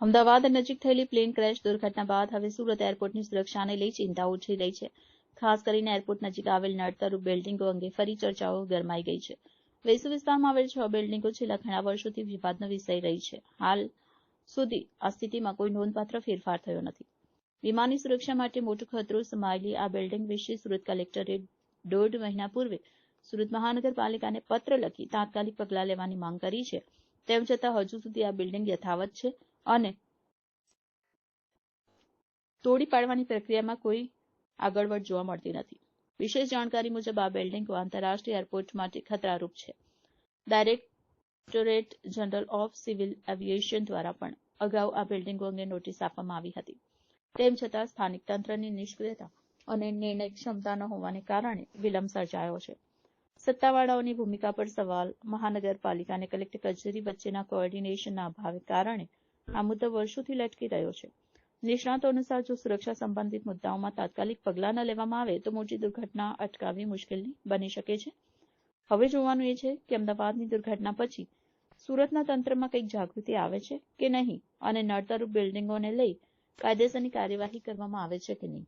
અમદાવાદ નજીક થયેલી plane crash દુર્ઘટના બાદ હવે સુરત એરપોર્ટની સુરક્ષાને લઈ ચિંતા ઉછળી રહી છે. ખાસ કરીને એરપોર્ટ નજીક આવેલ નડતરૂપ બિલ્ડિંગો અંગે ફરી ચર્ચાઓ ગરમાઈ ગઈ છે. વેસુ વિસ્તારમાં આવેલ છ બિલ્ડિંગો છેલ્લા ઘણા વર્ષોથી વિવાદનો વિષય રહી છે. હાલ સુધી આ સ્થિતિમાં કોઈ નોંધપાત્ર ફેરફાર થયો નથી. વિમાનની સુરક્ષા માટે મોટો ખતરો સમાયેલી આ બિલ્ડિંગ વિશે સુરત કલેક્ટરે દોઢ મહિના પૂર્વે સુરત મહાનગરપાલિકાને પત્ર લખી તાત્કાલિક પગલાં લેવાની માંગ કરી છે. તેમ છતાં હજુ સુધી આ બિલ્ડિંગ યથાવત છે. અને તોડી પાડવાની પ્રક્રિયામાં કોઈ આગળવટ જોવા મળતી નથી. વિશેષ જાણકારી મુજબ આ બિલ્ડિંગો આંતરરાષ્ટ્રીય એરપોર્ટ માટે ખતરારૂપ છે. Directorate general of civil aviation દ્વારા પણ અગાઉ આ બિલ્ડિંગો અંગે નોટિસ આપવામાં આવી હતી. તેમ છતાં સ્થાનિક તંત્રની નિષ્ક્રિયતા અને નિર્ણય ક્ષમતા ન હોવાને કારણે વિલંબ સર્જાયો છે. સત્તાવાળાઓની ભૂમિકા પર સવાલ મહાનગરપાલિકા અને કલેક્ટર કચેરી વચ્ચેના કોઓર્ડિનેશનના અભાવે કારણે આ મુદ્દો વર્ષોથી લટકી રહ્યો છે. નિષ્ણાતો અનુસાર જો સુરક્ષા સંબંધિત મુદ્દાઓમાં તાત્કાલિક પગલાં ન લેવામાં આવે, તો મોટી દુર્ઘટના અટકાવવી મુશ્કેલ બની શકે છે. હવે જોવાનું એ છે કે અમદાવાદની દુર્ઘટના પછી સુરતના તંત્રમાં કંઈક જાગૃતિ આવે છે કે નહીં? અને નડતરૂપ બિલ્ડિંગોને લઈ કાયદેસરની કાર્યવાહી કરવામાં આવે છે કે નહીં?